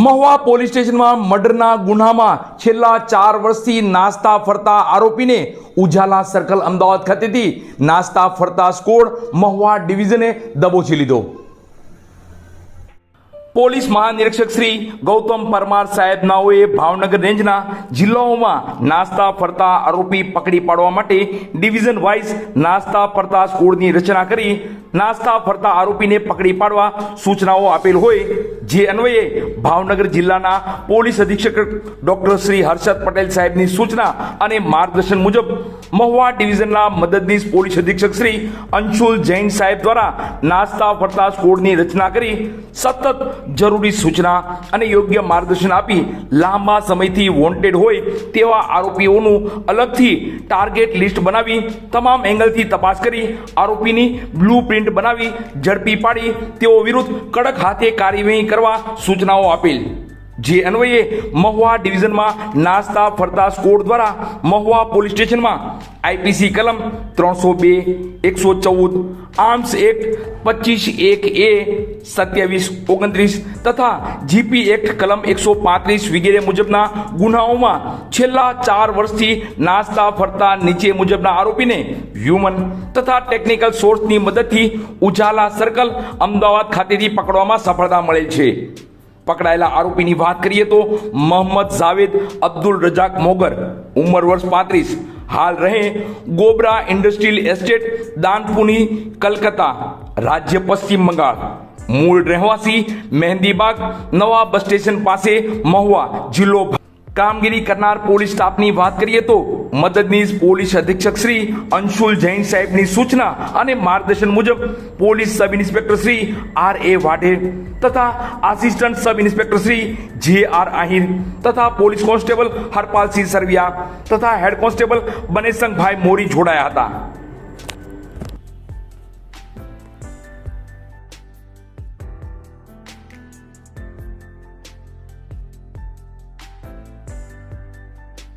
Mahuva police સ્ટેશનમાં મર્ડરના ગુનામાં છેલ્લા ચાર વર્ષથી નાસ્તા ફરતા આરોપીને ઉજાલા સર્કલ અમદાવાદ ખાતેથી નાસ્તા ફરતા સ્કોડ મહુવા ડિવિઝને દબોચી લીધો. પોલીસ મહાનિરીક્ષક શ્રી ગૌતમ પરમાર સાહેબ નાઓએ ભાવનગર રેન્જના જિલ્લાઓમાં નાસ્તા ફરતા આરોપી પકડી પાડવા માટે ડિવિઝન વાઇઝ નાસ્તા ફરતા સ્કોડની રચના કરી નાસ્તા ફરતા આરોપીને પકડી પાડવા સૂચનાઓ આપેલ હોય, જે અન્વયે ભાવનગર જિલ્લાના પોલીસ અધિક્ષક ડોક્ટર શ્રી હર્ષદ પટેલ સાહેબની સૂચના અને માર્ગદર્શન મુજબ મહુવા ડિવિઝનના મદદનીશ પોલીસ અધિક્ષક શ્રી અંશુલ જૈન સાહેબ દ્વારા નાસ્તા ફરતા સ્કોડની રચના કરી સતત જરૂરી સૂચના અને યોગ્ય માર્ગદર્શન આપી લાંબા સમયથી વોન્ટેડ હોય તેવા આરોપીઓનું અલગથી ટાર્ગેટ લિસ્ટ બનાવી તમામ એંગલથી તપાસ કરી આરોપીની બ્લુ પ્રિન્ટ બનાવી ઝડપી પાડી તેઓ વિરુદ્ધ કડક હાથે કાર્યવાહી કરવા સૂચનાઓ આપેલ. જે અન્વયે મહુવા ડિવિઝનમાં નાસ્તા, ફરતા સ્કોડ દ્વારા મહુવા પોલીસ સ્ટેશનમાં આઈપીસી કલમ ત્રણસો બે, એકસો ચૌદ, આર્મ્સ એક્ટ, પચીસ એક એ, સત્યાવીસ ઓગણત્રીસ તથા જીપી એક્ટ કલમ એકસો પાંત્રીસ વગેરે મુજબના ગુનાઓમાં છેલ્લા ચાર વર્ષથી નાસ્તા, ફરતા નીચે મુજબના આરોપીને હ્યુમન તથા ટેકનિકલ સોર્સની મદદથી ઉજાલા સર્કલ અમદાવાદ ખાતેથી પકડવામાં સફળતા મળેલ છે. પકડાયેલા આરોપીની વાત કરીએ તો મોહમ્મદ જાવેદ અબ્દુલ રજાક મોગર ઉંમર વર્ષ પાંત્રીસ હાલ રહે ગોબરા ઇન્ડસ્ટ્રીયલ એસ્ટેટ દાનપુની કલકત્તા રાજ્ય પશ્ચિમ બંગાળ મૂળ રહેવાસી મહેંદીબાગ નવા બસ સ્ટેશન પાસે મહુવા જિલ્લો કામગીરી કરનાર પોલીસ સ્ટાફની વાત કરીએ તો મદદનીશ પોલીસ અધિક્ષક શ્રી અંશુલ જૈન સાહેબની સૂચના અને માર્ગદર્શન મુજબ police sub inspector Shri R A Vadher તથા આસિસ્ટન્ટ સબ ઇન્સ્પેક્ટર શ્રી જે આર આહિર તથા પોલીસ કોન્સ્ટેબલ હરપાલસિંહ સરવિયા તથા હેડ કોન્સ્ટેબલ બનેસંગભાઈ મોરી જોડાયા હતા.